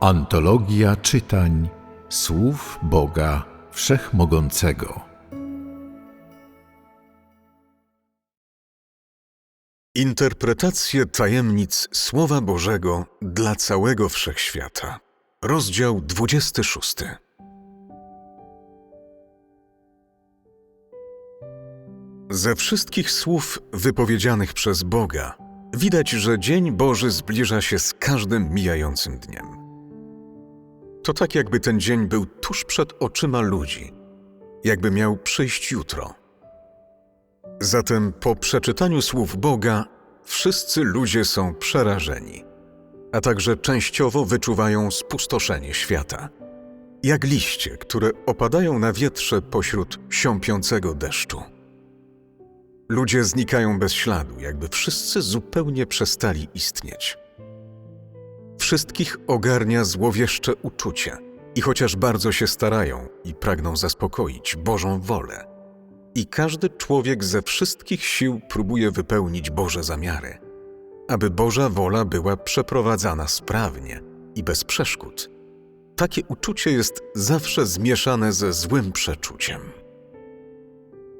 Antologia czytań słów Boga Wszechmogącego. Interpretacje tajemnic Słowa Bożego dla całego wszechświata. Rozdział 26. Ze wszystkich słów wypowiedzianych przez Boga widać, że dzień Boży zbliża się z każdym mijającym dniem. To tak, jakby ten dzień był tuż przed oczyma ludzi, jakby miał przyjść jutro. Zatem po przeczytaniu słów Boga wszyscy ludzie są przerażeni, a także częściowo wyczuwają spustoszenie świata. Jak liście, które opadają na wietrze pośród siąpiącego deszczu. Ludzie znikają bez śladu, jakby wszyscy zupełnie przestali istnieć. Wszystkich ogarnia złowieszcze uczucie i chociaż bardzo się starają i pragną zaspokoić Bożą wolę, i każdy człowiek ze wszystkich sił próbuje wypełnić Boże zamiary, aby Boża wola była przeprowadzana sprawnie i bez przeszkód. Takie uczucie jest zawsze zmieszane ze złym przeczuciem.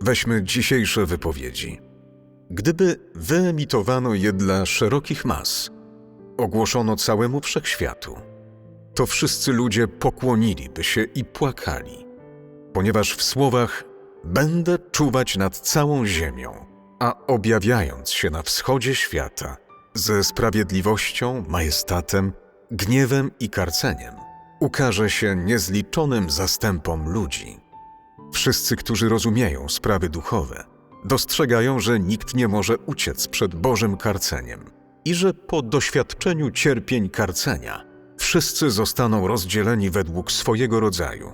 Weźmy dzisiejsze wypowiedzi. Gdyby wyemitowano je dla szerokich mas, ogłoszono całemu wszechświatu, to wszyscy ludzie pokłoniliby się i płakali, ponieważ w słowach Będę czuwać nad całą ziemią, a objawiając się na wschodzie świata, ze sprawiedliwością, majestatem, gniewem i karceniem, ukaże się niezliczonym zastępom ludzi. Wszyscy, którzy rozumieją sprawy duchowe, dostrzegają, że nikt nie może uciec przed Bożym karceniem i że po doświadczeniu cierpień karcenia wszyscy zostaną rozdzieleni według swojego rodzaju.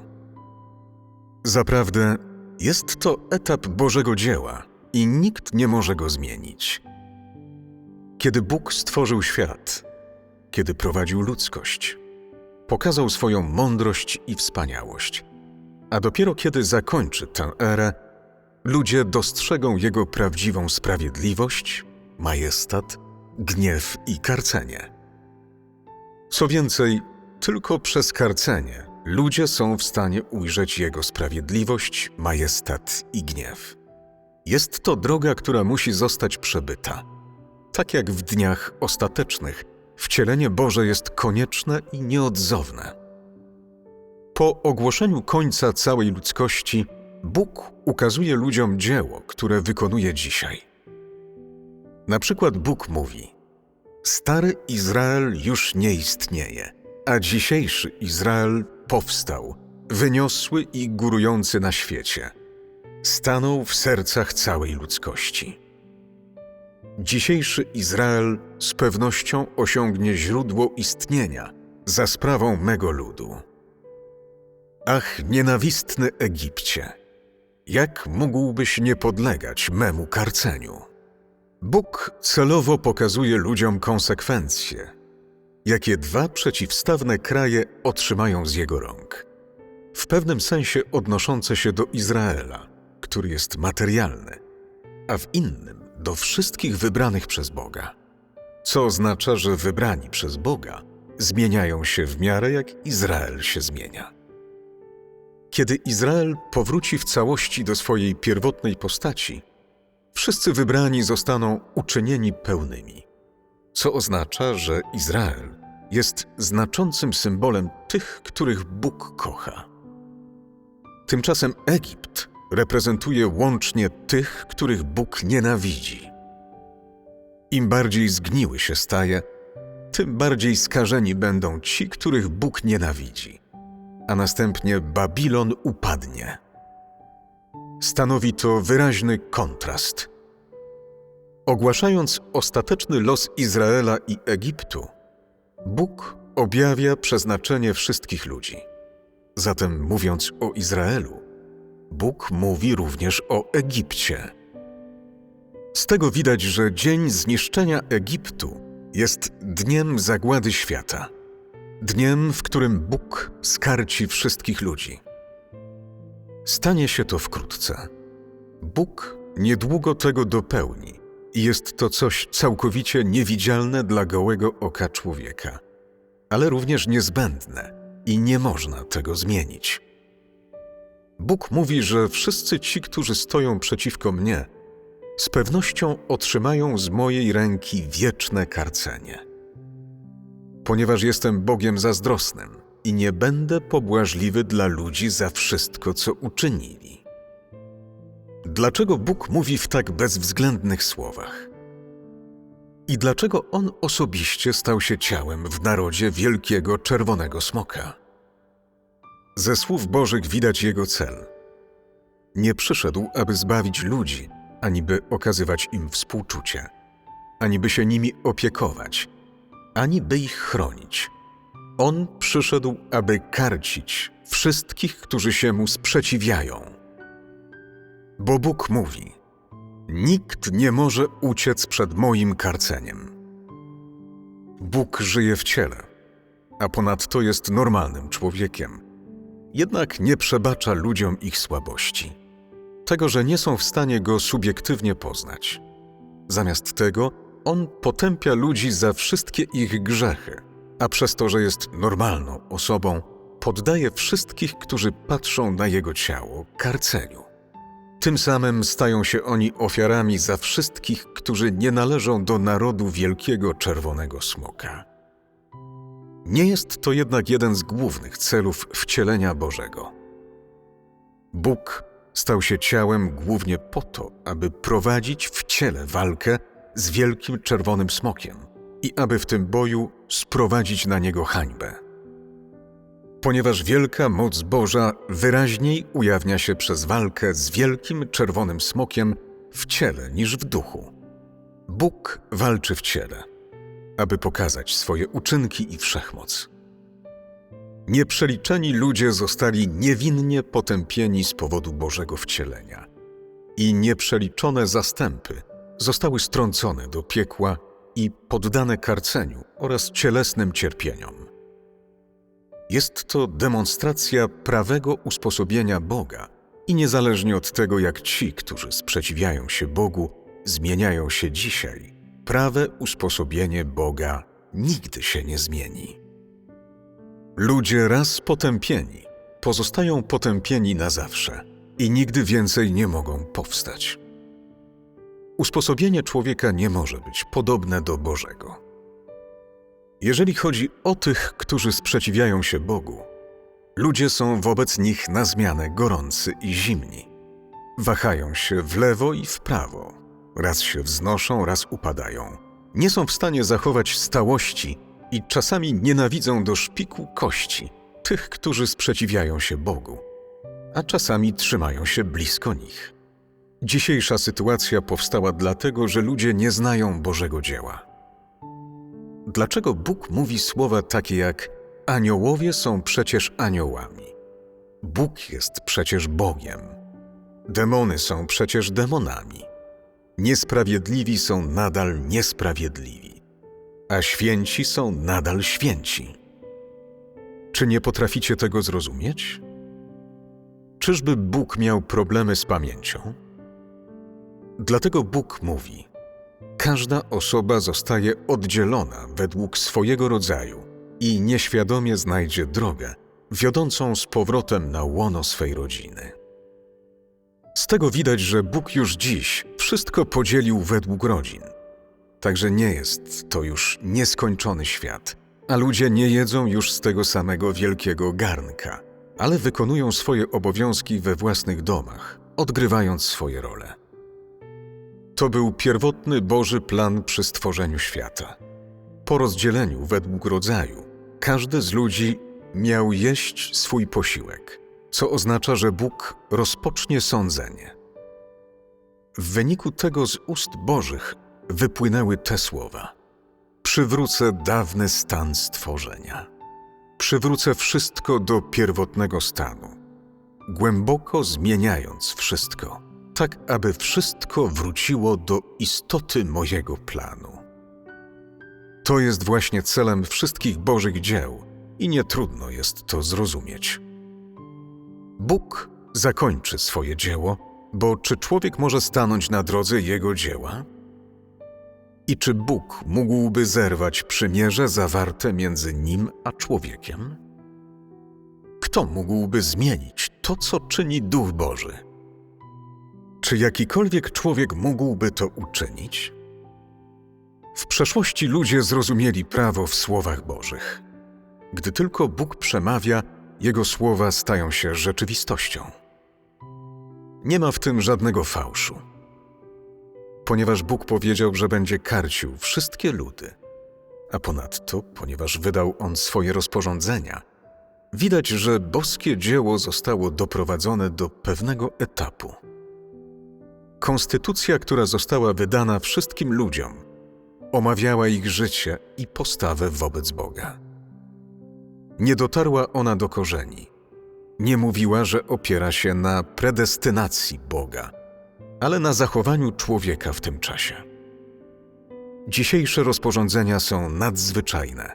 Zaprawdę jest to etap Bożego dzieła i nikt nie może go zmienić. Kiedy Bóg stworzył świat, kiedy prowadził ludzkość, pokazał swoją mądrość i wspaniałość, a dopiero kiedy zakończy tę erę, ludzie dostrzegą Jego prawdziwą sprawiedliwość, majestat, gniew i karcenie. Co więcej, tylko przez karcenie ludzie są w stanie ujrzeć Jego sprawiedliwość, majestat i gniew. Jest to droga, która musi zostać przebyta. Tak jak w dniach ostatecznych, wcielenie Boże jest konieczne i nieodzowne. Po ogłoszeniu końca całej ludzkości, Bóg ukazuje ludziom dzieło, które wykonuje dzisiaj. Na przykład Bóg mówi: Stary Izrael już nie istnieje, a dzisiejszy Izrael powstał, wyniosły i górujący na świecie. Stanął w sercach całej ludzkości. Dzisiejszy Izrael z pewnością osiągnie źródło istnienia za sprawą mego ludu. Ach, nienawistny Egipcie, jak mógłbyś nie podlegać memu karceniu? Bóg celowo pokazuje ludziom konsekwencje, jakie dwa przeciwstawne kraje otrzymają z jego rąk. W pewnym sensie odnoszące się do Izraela, który jest materialny, a w innym do wszystkich wybranych przez Boga. Co oznacza, że wybrani przez Boga zmieniają się w miarę jak Izrael się zmienia. Kiedy Izrael powróci w całości do swojej pierwotnej postaci, wszyscy wybrani zostaną uczynieni pełnymi co oznacza, że Izrael jest znaczącym symbolem tych, których Bóg kocha. Tymczasem Egipt reprezentuje łącznie tych, których Bóg nienawidzi. Im bardziej zgniły się staje, tym bardziej skażeni będą ci, których Bóg nienawidzi, a następnie Babilon upadnie. Stanowi to wyraźny kontrast – Ogłaszając ostateczny los Izraela i Egiptu, Bóg objawia przeznaczenie wszystkich ludzi. Zatem mówiąc o Izraelu, Bóg mówi również o Egipcie. Z tego widać, że dzień zniszczenia Egiptu jest dniem zagłady świata, dniem, w którym Bóg skarci wszystkich ludzi. Stanie się to wkrótce. Bóg niedługo tego dopełni i jest to coś całkowicie niewidzialne dla gołego oka człowieka. ale również niezbędne i nie można tego zmienić. Bóg mówi, że wszyscy ci, którzy stoją przeciwko mnie, z pewnością otrzymają z mojej ręki wieczne karcenie. Ponieważ jestem Bogiem zazdrosnym i nie będę pobłażliwy dla ludzi za wszystko, co uczynili. Dlaczego Bóg mówi w tak bezwzględnych słowach? I dlaczego On osobiście stał się ciałem w narodzie wielkiego czerwonego smoka? Ze słów Bożych widać Jego cel. Nie przyszedł, aby zbawić ludzi, ani by okazywać im współczucie, ani by się nimi opiekować, ani by ich chronić. On przyszedł, aby karcić wszystkich, którzy się mu sprzeciwiają. Bo Bóg mówi: Nikt nie może uciec przed moim karceniem. Bóg żyje w ciele, a ponadto jest normalnym człowiekiem. Jednak nie przebacza ludziom ich słabości, tego, że nie są w stanie go subiektywnie poznać. Zamiast tego, on potępia ludzi za wszystkie ich grzechy, a przez to, że jest normalną osobą, poddaje wszystkich, którzy patrzą na jego ciało, karceniu. Tym samym stają się oni ofiarami za wszystkich, którzy nie należą do narodu wielkiego czerwonego smoka. Nie jest to jednak jeden z głównych celów wcielenia Bożego. Bóg stał się ciałem głównie po to, aby prowadzić w ciele walkę z wielkim czerwonym smokiem i aby w tym boju sprowadzić na niego hańbę. Ponieważ wielka moc Boża wyraźniej ujawnia się przez walkę z wielkim czerwonym smokiem w ciele niż w duchu. Bóg walczy w ciele, aby pokazać swoje uczynki i wszechmoc. Nieprzeliczeni ludzie zostali niewinnie potępieni z powodu Bożego wcielenia, i nieprzeliczone zastępy zostały strącone do piekła i poddane karceniu oraz cielesnym cierpieniom. Jest to demonstracja prawego usposobienia Boga i niezależnie od tego, jak ci, którzy sprzeciwiają się Bogu, zmieniają się dzisiaj, prawe usposobienie Boga nigdy się nie zmieni. Ludzie raz potępieni pozostają potępieni na zawsze i nigdy więcej nie mogą powstać. Usposobienie człowieka nie może być podobne do Bożego. Jeżeli chodzi o tych, którzy sprzeciwiają się Bogu, ludzie są wobec nich na zmianę gorący i zimni. Wahają się w lewo i w prawo, raz się wznoszą, raz upadają. Nie są w stanie zachować stałości i czasami nienawidzą do szpiku kości tych, którzy sprzeciwiają się Bogu, a czasami trzymają się blisko nich. Dzisiejsza sytuacja powstała dlatego, że ludzie nie znają Bożego dzieła. Dlaczego Bóg mówi słowa takie jak aniołowie są przecież aniołami? Bóg jest przecież Bogiem. Demony są przecież demonami. Niesprawiedliwi są nadal niesprawiedliwi, a święci są nadal święci. Czy nie potraficie tego zrozumieć? Czyżby Bóg miał problemy z pamięcią? Dlatego Bóg mówi: Każda osoba zostaje oddzielona według swojego rodzaju i nieświadomie znajdzie drogę wiodącą z powrotem na łono swej rodziny. Z tego widać, że Bóg już dziś wszystko podzielił według rodzin. Także nie jest to już nieskończony świat, a ludzie nie jedzą już z tego samego wielkiego garnka, ale wykonują swoje obowiązki we własnych domach, odgrywając swoje role. To był pierwotny Boży plan przy stworzeniu świata. Po rozdzieleniu według rodzaju, każdy z ludzi miał jeść swój posiłek, co oznacza, że Bóg rozpocznie sądzenie. W wyniku tego z ust Bożych wypłynęły te słowa: Przywrócę dawny stan stworzenia. Przywrócę wszystko do pierwotnego stanu, głęboko zmieniając wszystko tak aby wszystko wróciło do istoty mojego planu. To jest właśnie celem wszystkich Bożych dzieł i nie trudno jest to zrozumieć. Bóg zakończy swoje dzieło, bo czy człowiek może stanąć na drodze jego dzieła? I czy Bóg mógłby zerwać przymierze zawarte między nim a człowiekiem? Kto mógłby zmienić to, co czyni Duch Boży? Czy jakikolwiek człowiek mógłby to uczynić? W przeszłości ludzie zrozumieli prawo w słowach Bożych. Gdy tylko Bóg przemawia, Jego słowa stają się rzeczywistością. Nie ma w tym żadnego fałszu. Ponieważ Bóg powiedział, że będzie karcił wszystkie ludy, a ponadto, ponieważ wydał On swoje rozporządzenia, widać, że boskie dzieło zostało doprowadzone do pewnego etapu. Konstytucja, która została wydana wszystkim ludziom, omawiała ich życie i postawę wobec Boga. Nie dotarła ona do korzeni. Nie mówiła, że opiera się na predestynacji Boga, ale na zachowaniu człowieka w tym czasie. Dzisiejsze rozporządzenia są nadzwyczajne.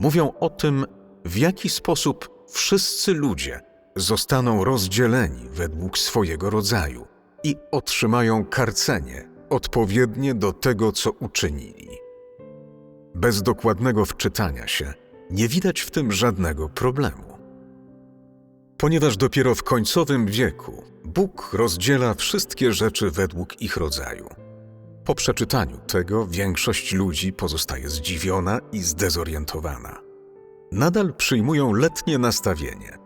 Mówią o tym, w jaki sposób wszyscy ludzie zostaną rozdzieleni według swojego rodzaju i otrzymają karcenie odpowiednie do tego, co uczynili. Bez dokładnego wczytania się nie widać w tym żadnego problemu. Ponieważ dopiero w końcowym wieku Bóg rozdziela wszystkie rzeczy według ich rodzaju. Po przeczytaniu tego większość ludzi pozostaje zdziwiona i zdezorientowana. Nadal przyjmują letnie nastawienie.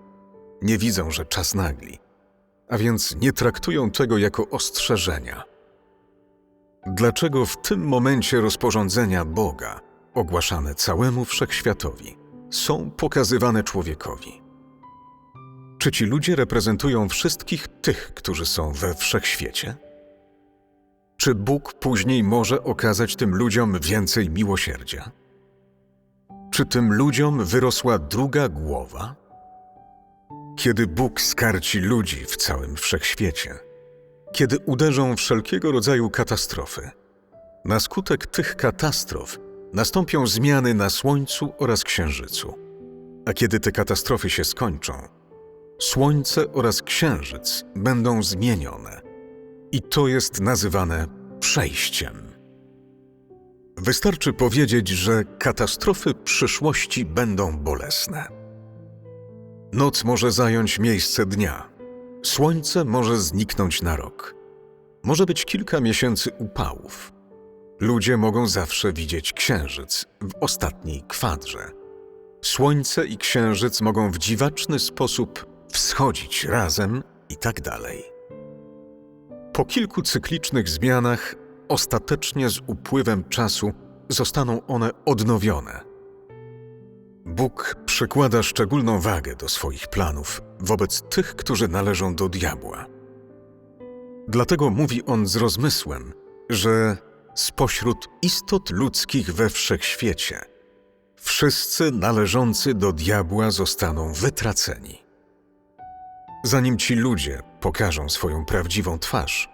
Nie widzą, że czas nagli, a więc nie traktują tego jako ostrzeżenia. Dlaczego w tym momencie rozporządzenia Boga, ogłaszane całemu wszechświatowi, są pokazywane człowiekowi? Czy ci ludzie reprezentują wszystkich tych, którzy są we wszechświecie? Czy Bóg później może okazać tym ludziom więcej miłosierdzia? Czy tym ludziom wyrosła druga głowa? Kiedy Bóg skarci ludzi w całym wszechświecie, kiedy uderzą wszelkiego rodzaju katastrofy, na skutek tych katastrof nastąpią zmiany na Słońcu oraz Księżycu. A kiedy te katastrofy się skończą, Słońce oraz Księżyc będą zmienione. I to jest nazywane przejściem. Wystarczy powiedzieć, że katastrofy przyszłości będą bolesne. Noc może zająć miejsce dnia. Słońce może zniknąć na rok. Może być kilka miesięcy upałów. Ludzie mogą zawsze widzieć księżyc w ostatniej kwadrze. Słońce i księżyc mogą w dziwaczny sposób wschodzić razem i tak dalej. Po kilku cyklicznych zmianach, ostatecznie z upływem czasu zostaną one odnowione. Bóg przykłada szczególną wagę do swoich planów wobec tych, którzy należą do diabła. Dlatego mówi on z rozmysłem, że spośród istot ludzkich we wszechświecie wszyscy należący do diabła zostaną wytraceni. Zanim ci ludzie pokażą swoją prawdziwą twarz,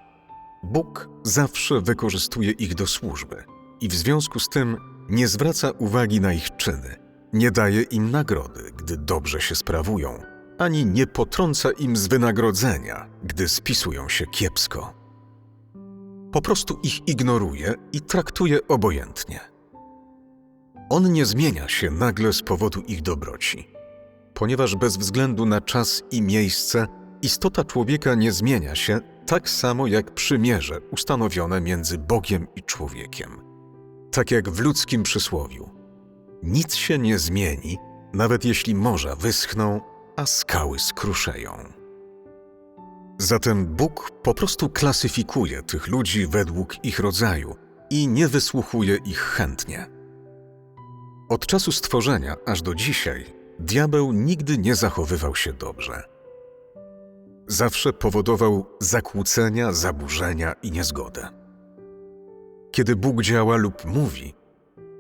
Bóg zawsze wykorzystuje ich do służby i w związku z tym nie zwraca uwagi na ich czyny, nie daje im nagrody, gdy dobrze się sprawują, ani nie potrąca im z wynagrodzenia, gdy spisują się kiepsko. Po prostu ich ignoruje i traktuje obojętnie. On nie zmienia się nagle z powodu ich dobroci ponieważ bez względu na czas i miejsce istota człowieka nie zmienia się tak samo jak przymierze ustanowione między Bogiem i człowiekiem. Tak jak w ludzkim przysłowiu. Nic się nie zmieni, nawet jeśli morza wyschną, a skały skruszeją. Zatem Bóg po prostu klasyfikuje tych ludzi według ich rodzaju i nie wysłuchuje ich chętnie. Od czasu stworzenia aż do dzisiaj diabeł nigdy nie zachowywał się dobrze. Zawsze powodował zakłócenia, zaburzenia i niezgodę. Kiedy Bóg działa lub mówi,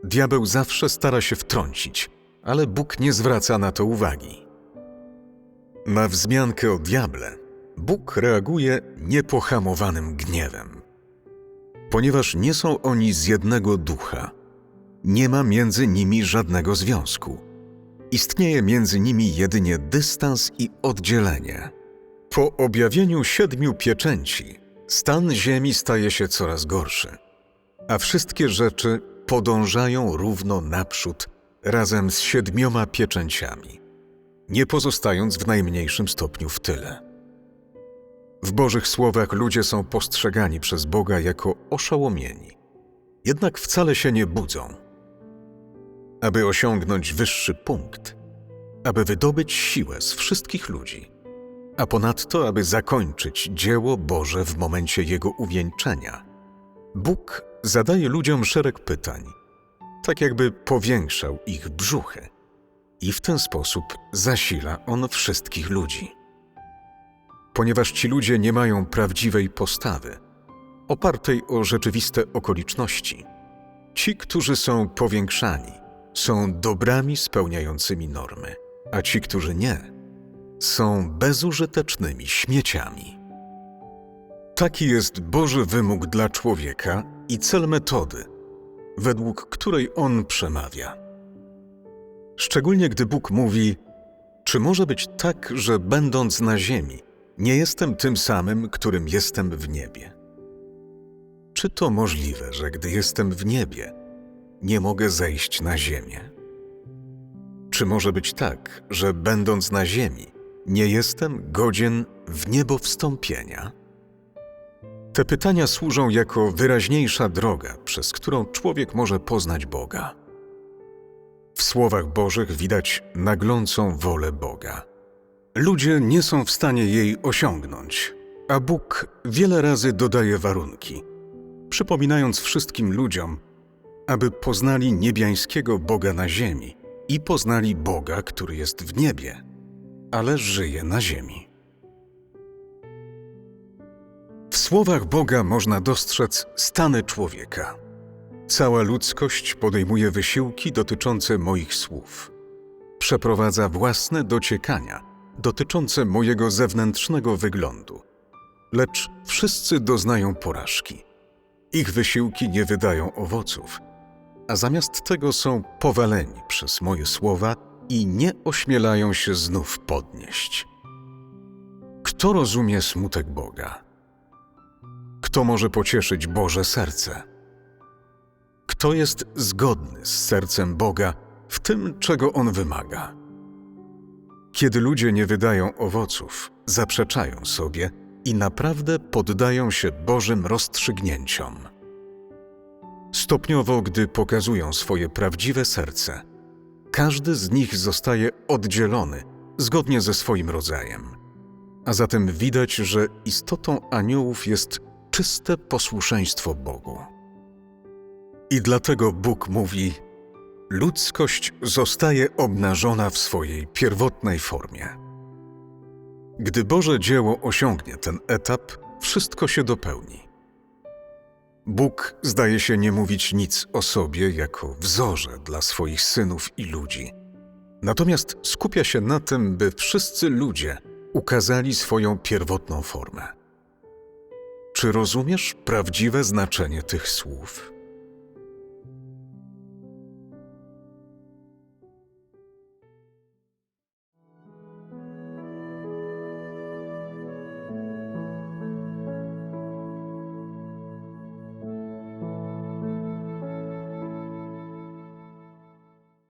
diabeł zawsze stara się wtrącić, ale Bóg nie zwraca na to uwagi. Na wzmiankę o diable Bóg reaguje niepohamowanym gniewem. Ponieważ nie są oni z jednego ducha, nie ma między nimi żadnego związku – Istnieje między nimi jedynie dystans i oddzielenie. Po objawieniu siedmiu pieczęci, stan Ziemi staje się coraz gorszy. a wszystkie rzeczy podążają równo naprzód razem z siedmioma pieczęciami, nie pozostając w najmniejszym stopniu w tyle. W Bożych słowach ludzie są postrzegani przez Boga jako oszołomieni, jednak wcale się nie budzą. Aby osiągnąć wyższy punkt, aby wydobyć siłę z wszystkich ludzi, a ponadto, aby zakończyć dzieło Boże w momencie jego uwieńczenia, Bóg zadaje ludziom szereg pytań, tak jakby powiększał ich brzuchy, i w ten sposób zasila on wszystkich ludzi. Ponieważ ci ludzie nie mają prawdziwej postawy, opartej o rzeczywiste okoliczności, ci, którzy są powiększani, są dobrami spełniającymi normy, a ci, którzy nie, są bezużytecznymi śmieciami. Taki jest Boży wymóg dla człowieka i cel metody, według której on przemawia. Szczególnie gdy Bóg mówi: Czy może być tak, że będąc na ziemi, nie jestem tym samym, którym jestem w niebie? Czy to możliwe, że gdy jestem w niebie, nie mogę zejść na ziemię? Czy może być tak, że będąc na ziemi, nie jestem godzien w niebo wstąpienia? Te pytania służą jako wyraźniejsza droga, przez którą człowiek może poznać Boga. W słowach Bożych widać naglącą wolę Boga. Ludzie nie są w stanie jej osiągnąć, a Bóg wiele razy dodaje warunki, przypominając wszystkim ludziom, aby poznali niebiańskiego Boga na ziemi i poznali Boga, który jest w niebie, ale żyje na ziemi. W słowach Boga można dostrzec stany człowieka. Cała ludzkość podejmuje wysiłki dotyczące moich słów. Przeprowadza własne dociekania dotyczące mojego zewnętrznego wyglądu. Lecz wszyscy doznają porażki. Ich wysiłki nie wydają owoców, a zamiast tego są powaleni przez moje słowa i nie ośmielają się znów podnieść. Kto rozumie smutek Boga? Kto może pocieszyć Boże serce? Kto jest zgodny z sercem Boga w tym, czego On wymaga? Kiedy ludzie nie wydają owoców, zaprzeczają sobie i naprawdę poddają się Bożym rozstrzygnięciom. Stopniowo, gdy pokazują swoje prawdziwe serce, każdy z nich zostaje oddzielony zgodnie ze swoim rodzajem. A zatem widać, że istotą aniołów jest czyste posłuszeństwo Bogu. I dlatego Bóg mówi: Ludzkość zostaje obnażona w swojej pierwotnej formie. Gdy Boże dzieło osiągnie ten etap, wszystko się dopełni. Bóg zdaje się nie mówić nic o sobie jako wzorze dla swoich synów i ludzi. Natomiast skupia się na tym, by wszyscy ludzie ukazali swoją pierwotną formę. Czy rozumiesz prawdziwe znaczenie tych słów?